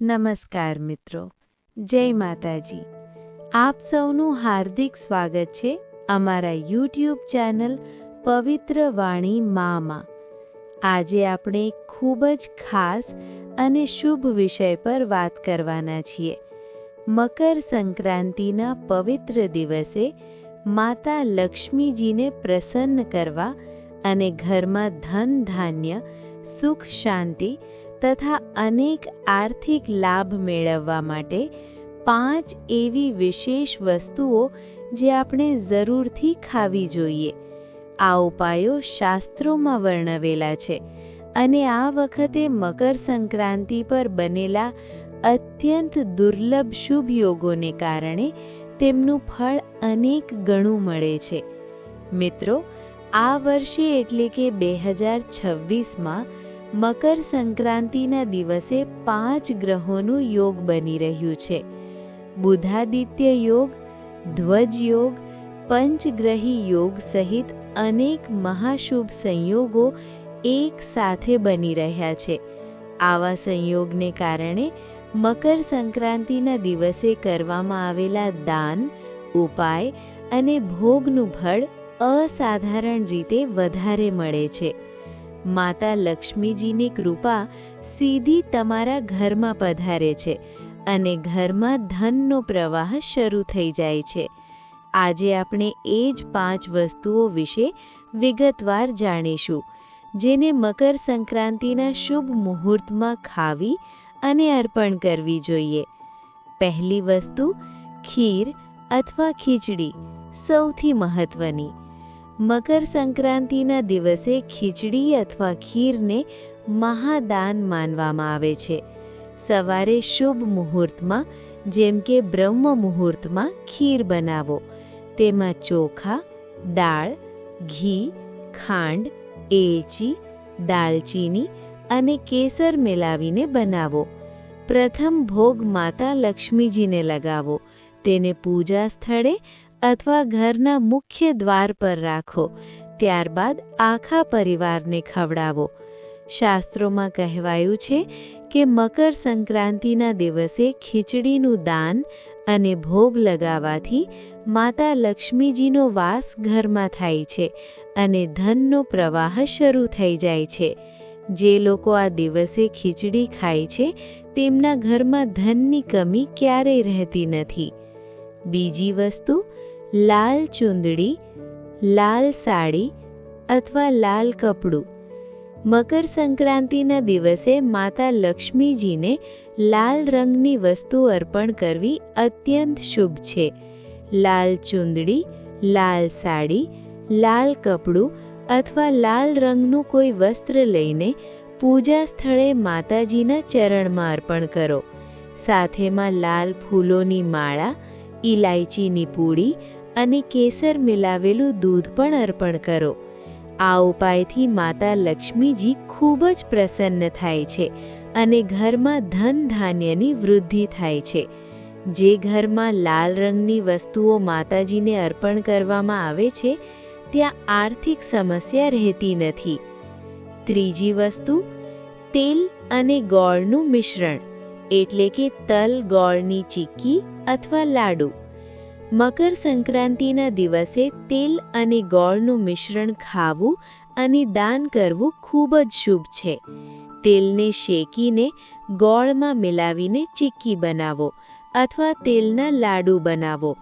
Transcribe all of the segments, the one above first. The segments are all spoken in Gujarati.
નમસ્કાર મિત્રો. જય માતાજી. આપ સૌનું હાર્દિક સ્વાગત છે અમારા યુટ્યુબ ચેનલ પવિત્ર વાણી મામાં. આજે આપણે ખૂબ જ ખાસ અને શુભ વિષય પર વાત કરવાના છીએ. મકર સંક્રાંતિના પવિત્ર દિવસે માતા લક્ષ્મીજીને પ્રસન્ન કરવા અને ઘરમાં ધન ધાન્ય, સુખ શાંતિ તથા અનેક આર્થિક લાભ મેળવવા માટે પાંચ એવી વિશેષ વસ્તુઓ જે આપણે જરૂરથી ખાવી જોઈએ. આ ઉપાયો શાસ્ત્રોમાં વર્ણવેલા છે અને આ વખતે મકર સંક્રાંતિ પર બનેલા અત્યંત દુર્લભ શુભ યોગોને કારણે તેમનું ફળ અનેક ગણું મળે છે. મિત્રો, આ વર્ષે એટલે કે બે હજાર છવ્વીસમાં મકર સંક્રાંતિના દિવસે પાંચ ગ્રહોનું યોગ બની રહ્યું છે. બુધાદિત્ય યોગ, ધ્વજ યોગ, પંચગ્રહી યોગ સહિત અનેક મહાશુભ સંયોગો એક સાથે બની રહ્યા છે. આવા સંયોગને કારણે મકર સંક્રાંતિના દિવસે કરવામાં આવેલા દાન, ઉપાય અને ભોગનું ફળ અસાધારણ રીતે વધારે મળે છે. માતા લક્ષ્મીજીની કૃપા સીધી તમારા ઘરમાં પધારે છે અને ઘરમાં ધનનો પ્રવાહ શરૂ થઈ જાય છે. આજે આપણે એ જ પાંચ વસ્તુઓ વિશે વિગતવાર જાણીશું, જેને મકર સંક્રાંતિના શુભ મુહૂર્તમાં ખાવી અને અર્પણ કરવી જોઈએ. પહેલી વસ્તુ, ખીર અથવા ખીચડી, સૌથી મહત્વની. મકર સંક્રાંતિના દિવસે ખીચડી અથવા ખીરને મહાદાન માનવામાં આવે છે. સવારે શુભ મુહૂર્તમાં, જેમ કે બ્રહ્મ મુહૂર્તમાં, ખીર બનાવો. તેમાં ચોખા, દાળ, ઘી, ખાંડ, એલચી, દાલચીની અને કેસર મેલાવીને બનાવો. પ્રથમ ભોગ માતા લક્ષ્મીજીને લગાવો. તેને પૂજા સ્થળે અથવા ઘરના મુખ્ય દ્વાર પર રાખો. ત્યારબાદ આખા પરિવારને ખવડાવો. શાસ્ત્રોમાં કહેવાયું છે કે મકર સંક્રાંતિના દિવસે ખીચડીનું દાન અને ભોગ લગાવવાથી માતા લક્ષ્મીજીનો વાસ ઘરમાં થાય છે અને ધનનો પ્રવાહ શરૂ થઈ જાય છે. જે લોકો આ દિવસે ખીચડી ખાય છે, તેમના ઘરમાં ધનની કમી ક્યારેય રહેતી નથી. બીજી વસ્તુ લાલ ચૂંદડી, લાલ સાડી અથવા લાલ કપડું. મકર સંક્રાંતિના દિવસે માતા લક્ષ્મીજીને લાલ રંગની વસ્તુ અર્પણ કરવી અત્યંત શુભ છે. લાલ ચૂંદડી, લાલ સાડી, લાલ કપડું અથવા લાલ રંગનું કોઈ વસ્ત્ર લઈને પૂજા સ્થળે માતાજીના ચરણમાં અર્પણ કરો. સાથેમાં લાલ ફૂલોની માળા ઇલાયચીની પૂડી અને કેસર મિલાવેલું દૂધ પણ અર્પણ કરો. આ ઉપાયથી માતા લક્ષ્મીજી ખૂબ જ પ્રસન્ન થાય છે અને ઘરમાં ધન ધાન્યની વૃદ્ધિ થાય છે. જે ઘરમાં લાલ રંગની વસ્તુઓ માતાજીને અર્પણ કરવામાં આવે છે, ત્યાં આર્થિક સમસ્યા રહેતી નથી. ત્રીજી વસ્તુ, તેલ અને ગોળનું મિશ્રણ, એટલે કે તલ ગોળની ચીક્કી અથવા લાડુ. મકર સંક્રાંતિના દિવસે તેલ અને ગોળનું મિશ્રણ ખાવું અને દાન કરવું ખૂબ જ શુભ છે. તેલને શેકીને ગોળમાં મિલાવીને ચીક્કી બનાવો અથવા તેલના લાડુ બનાવો.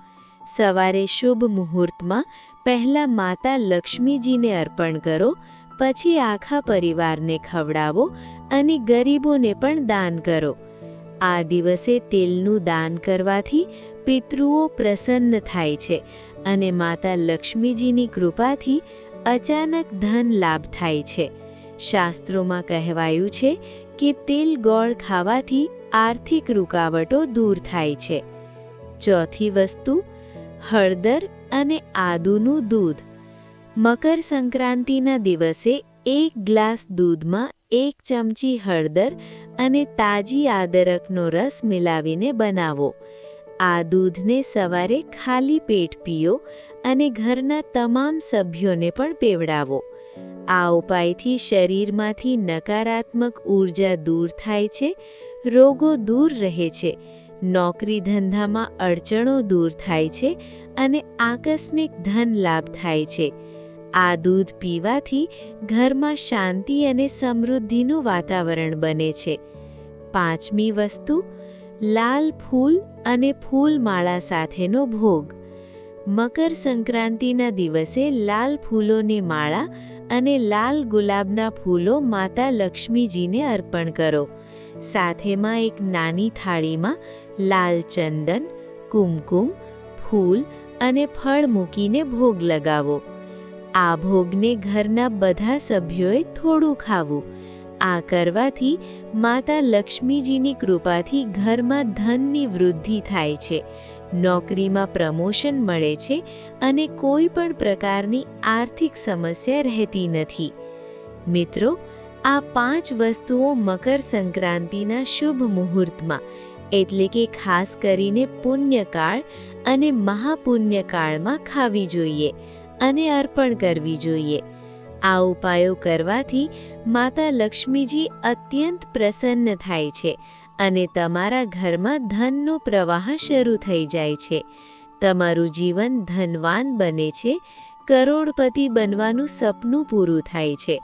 સવારે શુભ મુહૂર્તમાં પહેલાં માતા લક્ષ્મીજીને અર્પણ કરો, પછી આખા પરિવારને ખવડાવો અને ગરીબોને પણ દાન કરો. આ દિવસે તેલનું દાન કરવાથી પિતૃઓ પ્રસન્ન થાય છે અને માતા લક્ષ્મીજીની કૃપાથી અચાનક ધન લાભ થાય છે. શાસ્ત્રોમાં કહેવાયું છે કે તેલ ગોળ ખાવાથી આર્થિક રૂકાવટો દૂર થાય છે. ચોથી વસ્તુ, હળદર અને આદુનું દૂધ. મકર સંક્રાંતિના દિવસે એક ગ્લાસ દૂધમાં એક ચમચી હળદર અને તાજી આદરકનો રસ મિલાવીને બનાવો. આ દૂધને સવારે ખાલી પેટ પીઓ અને ઘરના તમામ સભ્યોને પણ પીવડાવો. આ ઉપાયથી શરીરમાંથી નકારાત્મક ઊર્જા દૂર થાય છે, રોગો દૂર રહે છે, નોકરી ધંધામાં અડચણો દૂર થાય છે અને આકસ્મિક ધન લાભ થાય છે. આ દૂધ પીવાથી ઘરમાં શાંતિ અને સમૃદ્ધિનું વાતાવરણ બને છે. પાંચમી વસ્તુ લાલ ફૂલ અને ફૂલમાળા સાથેનો ભોગ. મકર સંક્રાંતિના દિવસે લાલ ફૂલોની માળા અને લાલ ગુલાબના ફૂલો માતા લક્ષ્મીજીને અર્પણ કરો. સાથેમાં એક નાની થાળીમાં લાલ ચંદન, કુમકુમ, ફૂલ અને ફળ મૂકીને ભોગ લગાવો. આ ભોગને ઘરના બધા સભ્યોએ થોડું ખાવું. આ કરવાથી માતા લક્ષ્મીજીની કૃપાથી ઘરમાં ધનની વૃદ્ધિ થાય છે. નોકરીમાં પ્રમોશન મળે છે અને કોઈ પણ પ્રકારની આર્થિક સમસ્યા રહેતી નથી. મિત્રો, આ પાંચ વસ્તુઓ મકર સંક્રાંતિના શુભ મુહૂર્તમાં, એટલે કે ખાસ કરીને પુણ્યકાળ અને મહાપુણ્યકાળમાં ખાવી જોઈએ અને અર્પણ કરવી જોઈએ. આ ઉપાયો કરવાથી માતા લક્ષ્મીજી અત્યંત પ્રસન્ન થાય છે અને તમારા ઘરમાં ધનનો પ્રવાહ શરૂ થઈ જાય છે. તમારું જીવન ધનવાન બને છે, કરોડપતિ બનવાનું સપનું પૂરું થાય છે.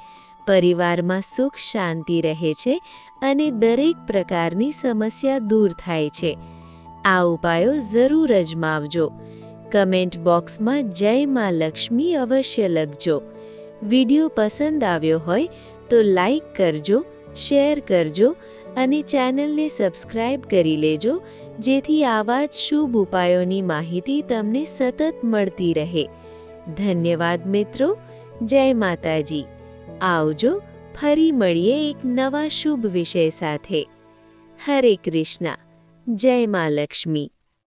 પરિવારમાં સુખ શાંતિ રહે છે અને દરેક પ્રકારની સમસ્યા દૂર થાય છે. આ ઉપાયો જરૂર અજમાવજો. કમેન્ટ બોક્સમાં જય માં લક્ષ્મી અવશ્ય લખજો. વિડિયો પસંદ આવ્યો હોય તો લાઈક કરજો, શેર કરજો અને ચેનલને સબસ્ક્રાઇબ કરી લેજો, જેથી આવા જ શુભ ઉપાયોની માહિતી તમને સતત મળતી રહે. ધન્યવાદ મિત્રો, જય માતાજી. આવજો, ફરી મળીએ એક નવા શુભ વિષય સાથે. હરે કૃષ્ણ, જય મા લક્ષ્મી.